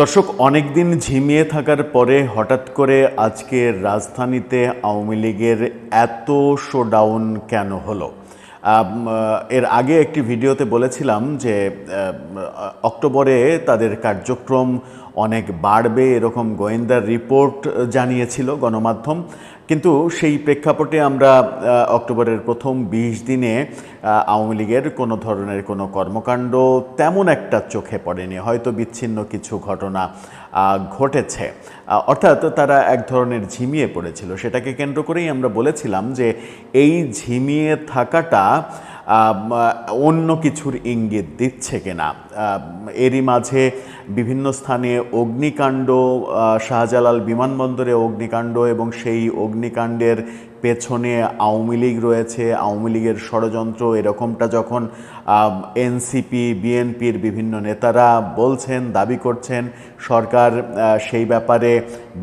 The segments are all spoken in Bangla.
দর্শক, অনেকদিন ঝিমিয়ে থাকার পরে হঠাৎ করে আজকে রাজধানীতে আওয়ামী লীগের এত শোডাউন কেন হলো? এর আগে একটি ভিডিওতে বলেছিলাম যে অক্টোবরে তাদের কার্যক্রম অনেক বাড়বে, এরকম গোয়েন্দার রিপোর্ট জানিয়েছিল গণমাধ্যম। কিন্তু সেই প্রেক্ষাপটে আমরা অক্টোবরের প্রথম বিশ দিনে আওয়ামী লীগের কোনো ধরনের কোনো কর্মকাণ্ড তেমন একটা চোখে পড়েনি। হয়তো বিচ্ছিন্ন কিছু ঘটনা ঘটেছে। অর্থাৎ তারা এক ধরনের ঝিমিয়ে পড়েছিল। সেটাকে কেন্দ্র করেই আমরা বলেছিলাম যে এই ঝিমিয়ে থাকাটা অন্য কিছুর ইঙ্গিত দিচ্ছে কিনা? এরই মাঝে বিভিন্ন স্থানে অগ্নিকাণ্ড শাহজালাল বিমানবন্দরে অগ্নিকাণ্ড এবং সেই অগ্নিকাণ্ডের পেছনে আওয়ামী লীগ রয়েছে, আওয়ামী লীগের ষড়যন্ত্র এরকমটা যখন এনসিপি, বিএনপির বিভিন্ন নেতারা বলছেন, দাবি করছেন, সরকার সেই ব্যাপারে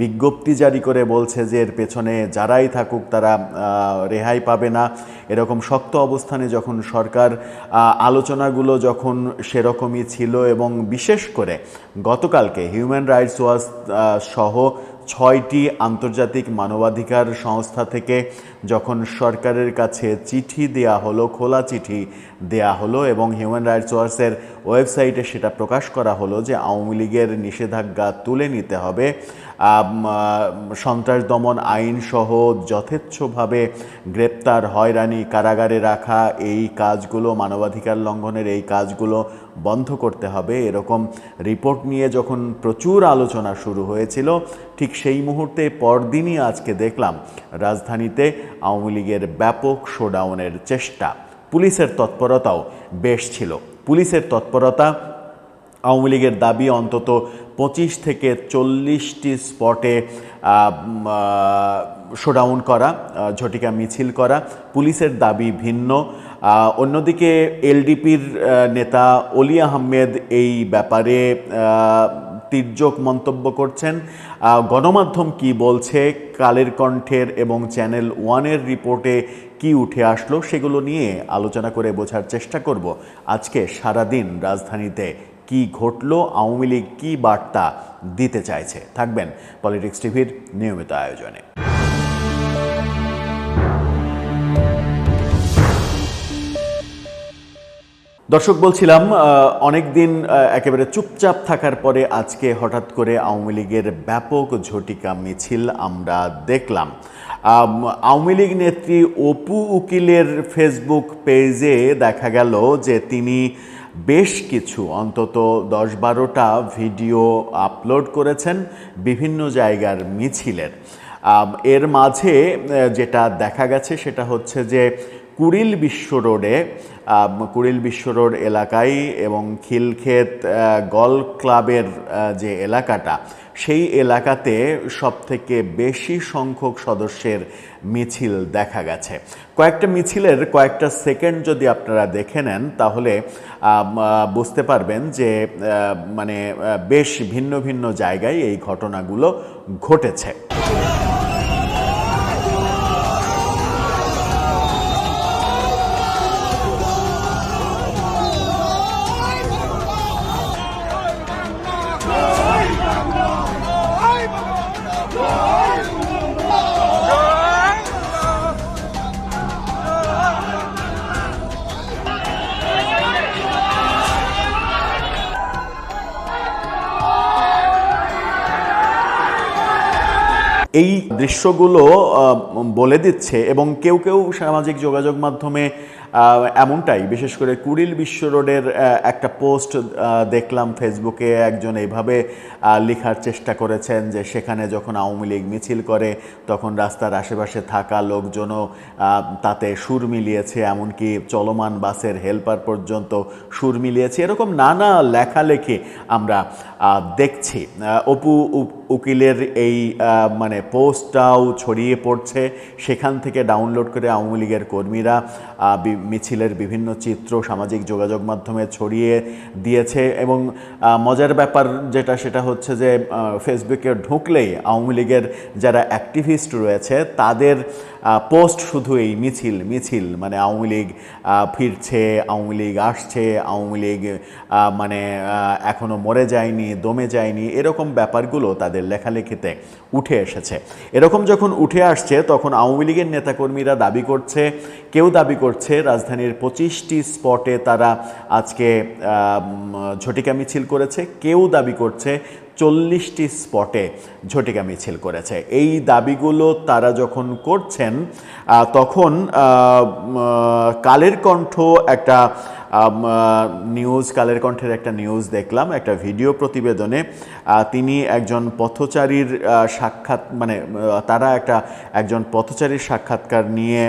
বিজ্ঞপ্তি জারি করে বলছে যে এর পেছনে যারাই থাকুক তারা রেহাই পাবে না। এরকম শক্ত অবস্থানে যখন সরকার আলোচনাগুলো যখন সেরকমই ছিল এবং বিশেষ করে গতকালকে হিউম্যান রাইটস ওয়াচ সহ ছয়টি আন্তর্জাতিক মানবাধিকার সংস্থা থেকে যখন সরকারের কাছে চিঠি দেয়া হলো, খোলা চিঠি দেয়া হলো এবং হিউম্যান রাইটস ওয়াচের ওয়েবসাইটে সেটা প্রকাশ করা হলো যে আওয়ামী লীগের নিষেধাজ্ঞা তুলে নিতে হবে। সন্ত্রাস দমন আইন সহ যথেচ্ছভাবে গ্রেপ্তার, হয়রানি, কারাগারে রাখা, এই কাজগুলো, মানবাধিকার লঙ্ঘনের এই কাজগুলো বন্ধ করতে হবে। এরকম রিপোর্ট নিয়ে যখন প্রচুর আলোচনা শুরু হয়েছিল, ঠিক সেই মুহূর্তে পরদিনই আজকে দেখলাম রাজধানীতে আওয়ামী লীগের ব্যাপক শোডাউনের চেষ্টা। পুলিশের তৎপরতাও বেশ ছিল। পুলিশের তৎপরতা। আওয়ামী লীগের দাবি অন্তত পঁচিশ থেকে চল্লিশটি স্পটে শোডাউন করা ঝটিকা মিছিল করা। পুলিশের দাবি ভিন্ন। অন্যদিকে এলডিপির নেতা অলি আহমেদ এই ব্যাপারে তির্যক মন্তব্য করছেন। গণমাধ্যম কি বলছে, কালের কণ্ঠের এবং চ্যানেল ওয়ানের রিপোর্টে কি উঠে আসলো সেগুলো নিয়ে আলোচনা করে বোঝার চেষ্টা করব। আজকে সারাদিন রাজধানীতে কি ঘটল, আওয়ামী লীগ কী বার্তা দিতে চাইছে? থাকবেন পলিটিক্স টিভির নিয়মিত আয়োজনে। দর্শক, বলছিলাম অনেক দিন একেবারে চুপচাপ থাকার পরে আজকে হঠাৎ করে আওয়ামী লীগের ব্যাপক ঝটিকা মিছিল আমরা দেখলাম। আওয়ামী লীগ নেত্রী অপু উকিলের ফেসবুক পেজে দেখা গেল যে তিনি বেশ কিছু, অন্তত দশ বারোটা ভিডিও আপলোড করেছেন বিভিন্ন জায়গার মিছিলের। এর মাঝে যেটা দেখা গেছে সেটা হচ্ছে যে কুড়িল বিশ্ব রোডে কুড়িল বিশ্ব রোড এলাকায় এবং খিলক্ষেত গল ক্লাবের যে এলাকাটা, সেই এলাকাতে সবথেকে বেশি সংখ্যক সদস্যের মিছিল দেখা গেছে। কয়েকটা মিছিলের কয়েকটা সেকেন্ড যদি আপনারা দেখে নেন, তাহলে বুঝতে পারবেন যে মানে বেশ ভিন্ন ভিন্ন জায়গায় এই ঘটনাগুলো ঘটেছে। এই দৃশ্যগুলো বলে দিচ্ছে এবং কেউ কেউ সামাজিক যোগাযোগ মাধ্যমে এমনটাই, বিশেষ করে কুড়িল বিশ্ব রোডের একটা পোস্ট দেখলাম ফেসবুকে একজন এইভাবে লেখার চেষ্টা করেছেন যে সেখানে যখন আওয়ামী লীগ মিছিল করে, তখন রাস্তার আশেপাশে থাকা লোকজনও তাতে সুর মিলিয়েছে, এমনকি চলমান বাসের হেল্পার পর্যন্ত সুর মিলিয়েছে। এরকম নানা লেখালেখি আমরা দেখছি। অপু উকিলের এই মানে পোস্টটাও ছড়িয়ে পড়ছে। সেখান থেকে ডাউনলোড করে আওয়ামী লীগের কর্মীরা মিছিলের বিভিন্ন চিত্র সামাজিক যোগাযোগ মাধ্যমে ছড়িয়ে দিয়েছে এবং মজার ব্যাপার যেটা সেটা হচ্ছে যে ফেসবুকে ঢুকলেই আওয়ামী লীগের যারা অ্যাক্টিভিস্ট রয়েছে, তাদের পোস্ট শুধু এই মিছিল মিছিল মানে আওয়ামী লীগ ফিরছে আওয়ামী লীগ আসছে আওয়ামী লীগ মানে আহ, এখনও মরে যায়নি দমে যায়নি এরকম ব্যাপারগুলো তাদের লেখালেখিতে উঠে এসেছে। এরকম যখন উঠে আসছে তখন আওয়ামী লীগের নেতাকর্মীরা দাবি করছে কেউ দাবি করছে রাজধানীর পঁচিশটি স্পটে তারা আজকে ঝটিকা মিছিল করেছে কেউ দাবি করছে চল্লিশটি স্পটে ঝটিকা মিছিল করেছে। এই দাবিগুলো তারা যখন করছেন তখন কালের কণ্ঠ একটা নিউজ কালের কণ্ঠের একটা নিউজ দেখলাম, একটা ভিডিও প্রতিবেদনে। তিনি একজন পথচারীর সাক্ষাৎ মানে তারা একটা একজন পথচারীর সাক্ষাৎকার নিয়ে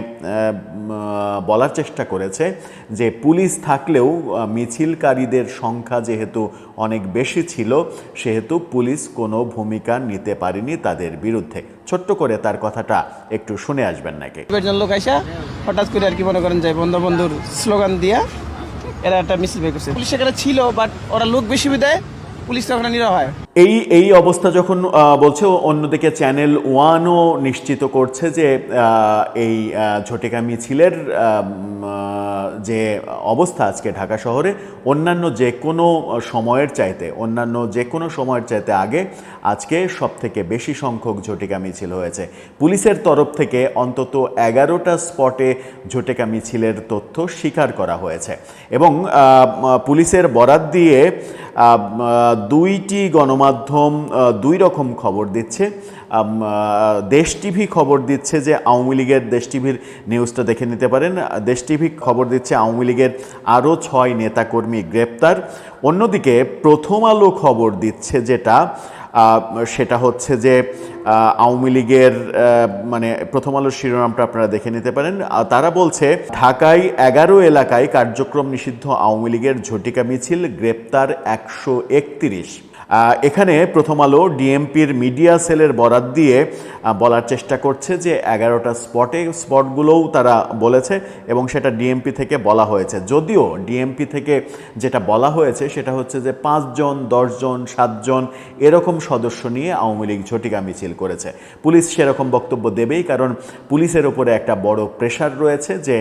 বলার চেষ্টা করেছে যে পুলিশ থাকলেও মিছিলকারীদের সংখ্যা যেহেতু অনেক বেশি ছিল, সেহেতু পুলিশ কোনো ভূমিকা নিতে পারেনি তাদের বিরুদ্ধে। ছোট্ট করে তার কথাটা একটু শুনে আসবেন নাকি? লোক আইসা, হঠাৎ করে আর কি মনে করেন যে বন্ধুবন্ধুর স্লোগান দিয়া এরা একটা মিছিল বের করছে। পুলিশ সেখানে ছিল বাট ওরা লোক বেশি বিদায়, পুলিশ এই এই অবস্থা যখন বলছে, অন্যদিকে চ্যানেল ওয়ানও নিশ্চিত করছে যে এই ঝটিকা মিছিলের যে অবস্থা আজকে ঢাকা শহরে, অন্যান্য যে কোনো সময়ের চাইতে, অন্যান্য যে কোনো সময়ের চাইতে আগে আজকে সব থেকে বেশি সংখ্যক ঝটিকা মিছিল হয়েছে। পুলিশের তরফ থেকে অন্তত এগারোটা স্পটে ঝটিকা মিছিলের তথ্য স্বীকার করা হয়েছে। এবং পুলিশের বরাত দিয়ে দুইটি গণমাধ্যম দুই রকম খবর দিচ্ছে। দেশ টিভি খবর দিচ্ছে যে আওয়ামী লীগের দেশ টিভির নিউজটা দেখে নিতে পারেন। দেশ টিভি খবর দিচ্ছে আওয়ামী লীগের আরও ছয় নেতাকর্মী গ্রেপ্তার। অন্যদিকে প্রথম আলো খবর দিচ্ছে যেটা সেটা হচ্ছে যে আওয়ামী লীগের মানে প্রথম আলোর শিরোনামটা আপনারা দেখে নিতে পারেন। তারা বলছে, ঢাকায় এগারো এলাকায় কার্যক্রম নিষিদ্ধ আওয়ামী লীগের ঝটিকা মিছিল, গ্রেপ্তার একশো একত্রিশ। এখানে প্রথম আলো ডিএমপির মিডিয়া সেলের বরাত দিয়ে বলার চেষ্টা করছে যে এগারোটা স্পটে স্পটগুলোও তারা বলেছে এবং সেটা ডিএমপি থেকে বলা হয়েছে। যদিও ডিএমপি থেকে যেটা বলা হয়েছে সেটা হচ্ছে যে পাঁচজন, দশজন, সাতজন এরকম সদস্য নিয়ে আওয়ামী লীগ ঝটিকা মিছিল করেছে। পুলিশ সেরকম বক্তব্য দেবেই কারণ পুলিশের ওপরে একটা বড় প্রেশার রয়েছে যে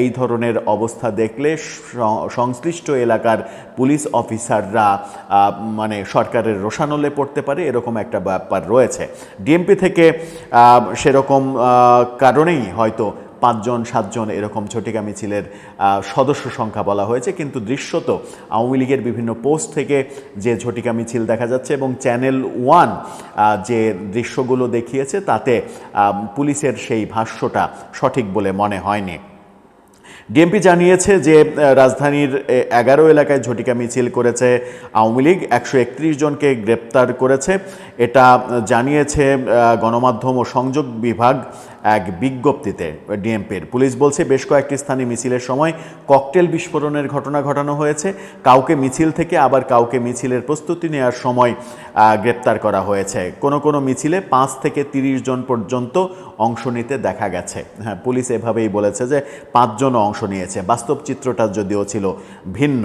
এই ধরনের অবস্থা দেখলে সংশ্লিষ্ট এলাকার পুলিশ অফিসাররা মানে সরকারের রোশানলে পড়তে পারে, এরকম একটা ব্যাপার রয়েছে। ডিএমপি থেকে সেরকম কারণেই হয়তো পাঁচজন, সাতজন এরকম ঝটিকা মিছিলের সদস্য সংখ্যা বলা হয়েছে, কিন্তু দৃশ্যত আওয়ামী লীগের বিভিন্ন পোস্ট থেকে যে ঝটিকা মিছিল দেখা যাচ্ছে এবং চ্যানেল ওয়ান যে দৃশ্যগুলো দেখিয়েছে, তাতে পুলিশের সেই ভাষ্যটা সঠিক বলে মনে হয়নি। ডিএমপি জানিয়েছে যে রাজধানীর এগারো এলাকায় ঝটিকা মিছিল করেছে আওয়ামী লীগ, একশো একত্রিশ জনকে গ্রেপ্তার করেছে। এটা জানিয়েছে গণমাধ্যম ও সংযোগ বিভাগ। এক বিজ্ঞপ্তিতে ডিএমপির। পুলিশ বলছে, বেশ কয়েকটি স্থানে মিছিলের সময় ককটেল বিস্ফোরণের ঘটনা ঘটানো হয়েছে। কাউকে মিছিল থেকে আবার কাউকে মিছিলের প্রস্তুতি নেওয়ার সময় গ্রেপ্তার করা হয়েছে। কোনো কোনো মিছিলে পাঁচ থেকে তিরিশ জন পর্যন্ত অংশ নিতে দেখা গেছে। হ্যাঁ পুলিশ এভাবেই বলেছে যে পাঁচজনও অংশ নিয়েছে। বাস্তব চিত্রটা যদিও ছিল ভিন্ন।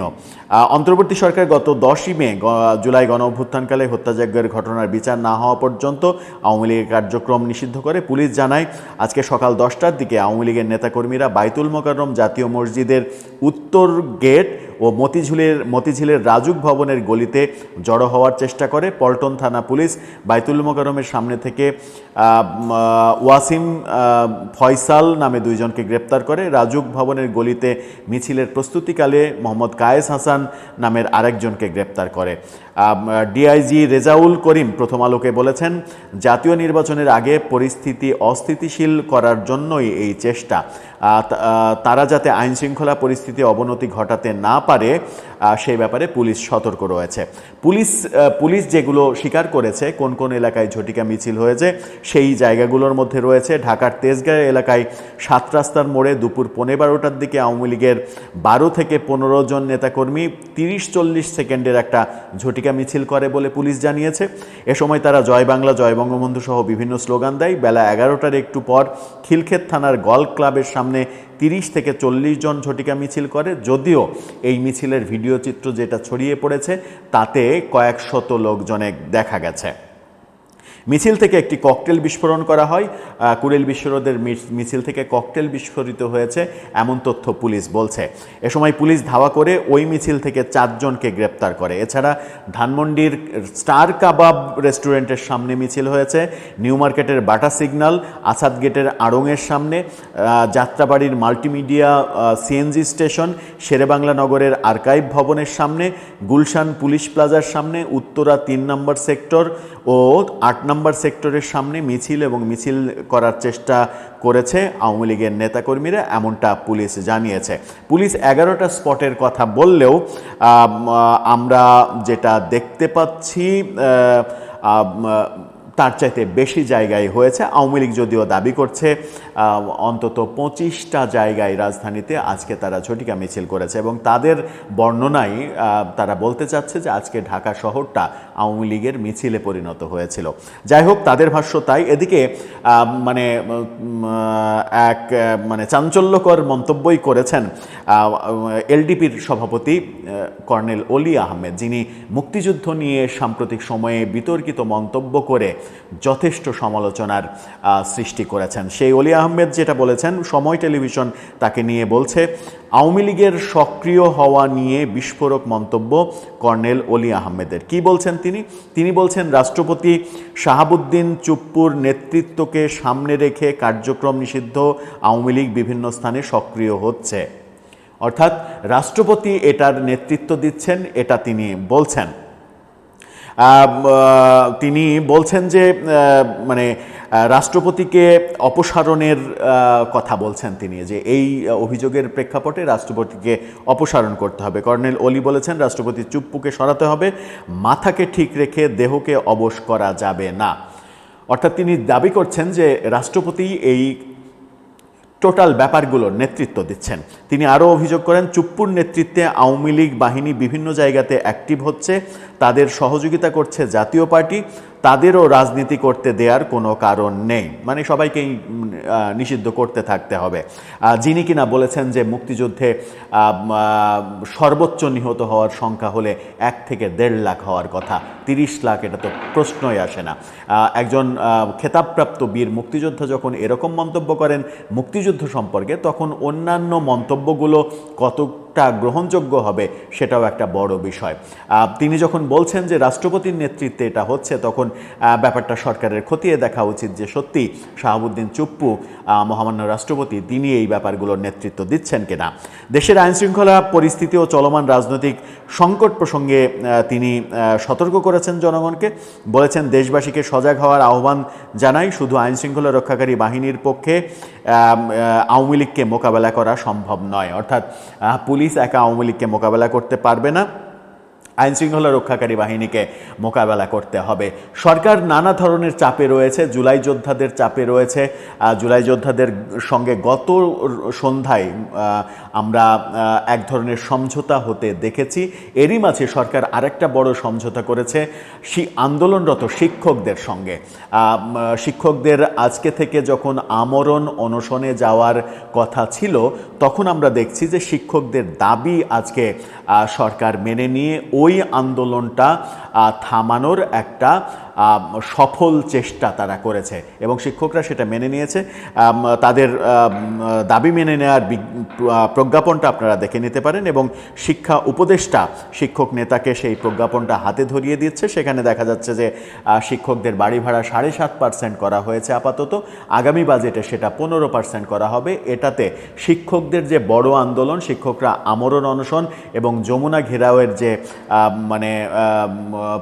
অন্তর্বর্তী সরকার গত দশই মে জুলাই গণ অভ্যুত্থানকালে হত্যাযজ্ঞের ঘটনার বিচার না হওয়া পর্যন্ত আওয়ামী লীগের কার্যক্রম নিষিদ্ধ করে পুলিশ জানায় আজকে সকাল দশটার দিকে আওয়ামী লীগের নেতাকর্মীরা বাইতুল মোকাররম জাতীয় মসজিদের উত্তর গেট ও মতিঝিলের মতিঝিলের রাজুক ভবনের গলিতে জড়ো হওয়ার চেষ্টা করে পল্টন থানা পুলিশ। বাইতুল মোকাররমের সামনে থেকে ওয়াসিম ফয়সাল নামে দুইজনকে গ্রেপ্তার করে। রাজুক ভবনের গলিতে মিছিলের প্রস্তুতিকালে মোহাম্মদ কায়েস হাসান নামের আরেকজনকে গ্রেপ্তার করে। ডিআইজি রেজাউল করিম প্রথম আলোকে বলেছেন, জাতীয় নির্বাচনের আগে পরিস্থিতি অস্থিতিশীল করার জন্যই এই চেষ্টা। তারা যাতে আইন শৃঙ্খলা পরিস্থিতি অবনতি ঘটাতে না পারে সেই ব্যাপারে পুলিশ সতর্ক রয়েছে। পুলিশ পুলিশ যেগুলো স্বীকার করেছে, কোন কোন এলাকায় ঝটিকা মিছিল হয়েছে, সেই জায়গাগুলোর মধ্যে রয়েছে ঢাকার তেজগাঁও এলাকায় সাত রাস্তার মোড়ে দুপুর পনেরো বারোটার দিকে আওয়ামী লীগের বারো থেকে পনেরো জন নেতাকর্মী তিরিশ চল্লিশ সেকেন্ডের একটা ঝটিকা মিছিল করে বলে পুলিশ জানিয়েছে। এ সময় তারা জয় বাংলা, জয় বঙ্গবন্ধু সহ বিভিন্ন স্লোগান দেয়। বেলা এগারোটার একটু পর খিলক্ষেত থানার গল্ফ ক্লাবের সামনে তিরিশ থেকে চল্লিশ জন ঝটিকা মিছিল করে, যদিও এই মিছিলের ভিডিও চিত্র যেটা ছড়িয়ে পড়েছে, তাতে কয়েক শত লোকজনে দেখা গেছে। মিছিল থেকে একটি ককটেল বিস্ফোরণ করা হয়। কুড়েল বিশ্বরোধের মিছিল থেকে ককটেল বিস্ফোরিত হয়েছে, এমন তথ্য পুলিশ বলছে। এ সময় পুলিশ ধাওয়া করে ওই মিছিল থেকে চারজনকে গ্রেপ্তার করে। এছাড়া ধানমন্ডির স্টার কাবাব রেস্টুরেন্টের সামনে মিছিল হয়েছে, নিউ মার্কেটের বাটা সিগন্যাল আসাদ গেটের আড়ংয়ের সামনে যাত্রাবাড়ির মাল্টিমিডিয়া সিএনজি স্টেশন, শেরেবাংলা নগরের আর্কাইভ ভবনের সামনে, গুলশান পুলিশ প্লাজার সামনে, উত্তরা তিন নম্বর সেক্টর ও আট নম্বর সেক্টরের সামনে মিছিল এবং মিছিল করার চেষ্টা করেছে আওয়ামী লীগের নেতাকর্মীরা, এমনটা পুলিশ জানিয়েছে। পুলিশ এগারোটা স্পটের কথা বললেও আমরা যেটা দেখতে পাচ্ছি তার চাইতে বেশি জায়গায় হয়েছে। আওয়ামী লীগ যদিও দাবি করছে অন্তত পঁচিশটা জায়গায় রাজধানীতে আজকে তারা ঝটিকা মিছিল করেছে এবং তাদের বর্ণনায় তারা বলতে চাচ্ছে যে আজকে ঢাকা শহরটা আওয়ামী লীগের মিছিলে পরিণত হয়েছিল। যাই হোক, তাদের ভাষ্য তাই। এদিকে মানে এক মানে চাঞ্চল্যকর মন্তব্যই করেছেন এলডিপির সভাপতি কর্নেল অলি আহমেদ, যিনি মুক্তিযুদ্ধ নিয়ে সাম্প্রতিক সময়ে বিতর্কিত মন্তব্য করে যথেষ্ট সমালোচনার সৃষ্টি করেছেন। সেই অলি আহমেদ যেটা বলেছেন, সময় টেলিভিশন তাকে নিয়ে বলছে, আওয়ামী লীগের সক্রিয় হওয়া নিয়ে বিস্ফোরক মন্তব্য কর্নেল অলি আহমেদের। কি বলছেন তিনি? তিনি বলছেন, রাষ্ট্রপতি শাহাবুদ্দিন চুপ্পুর নেতৃত্বকে সামনে রেখে কার্যক্রম নিষিদ্ধ, আওয়ামী লীগ বিভিন্ন স্থানে সক্রিয় হচ্ছে। অর্থাৎ রাষ্ট্রপতি এটার নেতৃত্ব দিচ্ছেন, এটা তিনি বলছেন। তিনি বলছেন যে মানে রাষ্ট্রপতিকে অপসারণের কথা বলছেন তিনি, যে এই অভিযোগের প্রেক্ষাপটে রাষ্ট্রপতিকে অপসারণ করতে হবে। কর্নেল অলি বলেছেন, রাষ্ট্রপতি চুপ্পুকে সরাতে হবে, মাথাকে ঠিক রেখে দেহকে অবশ করা যাবে না। অর্থাৎ তিনি দাবি করছেন যে, রাষ্ট্রপতি এই টোটাল ব্যাপারগুলোর নেতৃত্ব দিচ্ছেন। তিনি আরও অভিযোগ করেন, চুপ্পুর নেতৃত্বে আওয়ামী লীগ বাহিনী বিভিন্ন জায়গাতে অ্যাক্টিভ হচ্ছে, তাদের সহযোগিতা করছে জাতীয় পার্টি তাদেরও রাজনীতি করতে দেওয়ার কোনো কারণ নেই। মানে সবাইকেই নিষিদ্ধ করতে থাকতে হবে। যিনি কিনা বলেছেন যে মুক্তিযুদ্ধে সর্বোচ্চ নিহত হওয়ার সংখ্যা হলে এক থেকে দেড় লাখ হওয়ার কথা। তিরিশ লাখ এটা তো প্রশ্নই আসে না। একজন খেতাবপ্রাপ্ত বীর মুক্তিযোদ্ধা যখন এরকম মন্তব্য করেন মুক্তিযুদ্ধ সম্পর্কে, তখন অন্যান্য মন্তব্যগুলো কতটা গ্রহণযোগ্য হবে সেটাও একটা বড় বিষয়। তিনি যখন বলছেন যে রাষ্ট্রপতির নেতৃত্বে এটা হচ্ছে, তখন ব্যাপারটা সরকারের খতিয়ে দেখা উচিত যে সত্যি শাহাবুদ্দিন চুপ্পু মহামান্য রাষ্ট্রপতি, তিনি এই ব্যাপারগুলোর নেতৃত্ব দিচ্ছেন কিনা। দেশের আইনশৃঙ্খলা পরিস্থিতি ও চলমান রাজনৈতিক সংকট প্রসঙ্গে তিনি সতর্ক করেছেন জনগণকে। বলেছেন, দেশবাসীকে সজাগ হওয়ার আহ্বান জানাই শুধু আইনশৃঙ্খলা রক্ষাকারী বাহিনীর পক্ষে আওয়ামী লীগকে মোকাবেলা করা সম্ভব নয়। অর্থাৎ পুলিশ একা আওয়ামী লীগকে মোকাবেলা করতে পারবে না। আইনশৃঙ্খলা রক্ষাকারী বাহিনীকে মোকাবেলা করতে হবে। সরকার নানা ধরনের চাপে রয়েছে, জুলাই যোদ্ধাদের চাপে রয়েছে। জুলাই যোদ্ধাদের সঙ্গে গত সন্ধ্যায় আমরা এক ধরনের সমঝোতা হতে দেখেছি। এরই মাঝে সরকার আরেকটা বড় সমঝোতা করেছে আন্দোলনরত শিক্ষকদের সঙ্গে। শিক্ষকদের আজকে থেকে যখন আমরণ, অনশনে যাওয়ার কথা ছিল, তখন আমরা দেখছি যে শিক্ষকদের দাবি আজকে সরকার মেনে নিয়ে ওই আন্দোলনটা থামানোর একটা সফল চেষ্টা তারা করেছে। এবং শিক্ষকরা সেটা মেনে নিয়েছে। তাদের দাবি মেনে নেওয়ার প্রজ্ঞাপনটা আপনারা দেখে নিতে পারেন এবং শিক্ষা উপদেষ্টা, শিক্ষক নেতাকে সেই প্রজ্ঞাপনটা হাতে ধরিয়ে দিচ্ছে। সেখানে দেখা যাচ্ছে যে শিক্ষকদের বাড়ি ভাড়া সাড়ে সাত পার্সেন্ট করা হয়েছে আপাতত। আগামী বাজেটে সেটা পনেরো পার্সেন্ট করা হবে। এটাতে শিক্ষকদের যে বড় আন্দোলন, শিক্ষকরা আমরণ অনশন এবং যমুনা ঘেরাওয়ের যে মানে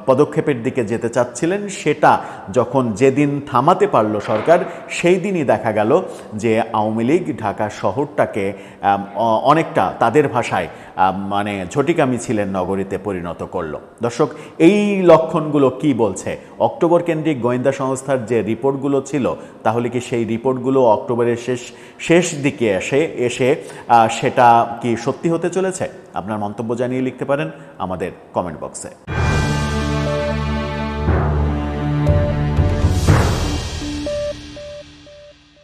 পদক্ষেপের দিকে যেতে চাচ্ছিলেন সেটা যখন যেদিন থামাতে পারল সরকার, সেই দিনই দেখা গেল যে আওয়ামী লীগ ঢাকা শহরটাকে অনেকটা তাদের ভাষায় মানে ঝটিকা মিছিলের নগরীতে পরিণত করল। দর্শক, এই লক্ষণগুলো কি বলছে? অক্টোবর কেন্দ্রিক গোয়েন্দা সংস্থার যে রিপোর্টগুলো ছিল, তাহলে কি সেই রিপোর্টগুলো অক্টোবরের শেষ শেষ দিকে এসে এসে সেটা কি সত্যি হতে চলেছে? আপনার মন্তব্য জানিয়ে লিখতে পারেন আমাদের কমেন্ট বক্সে।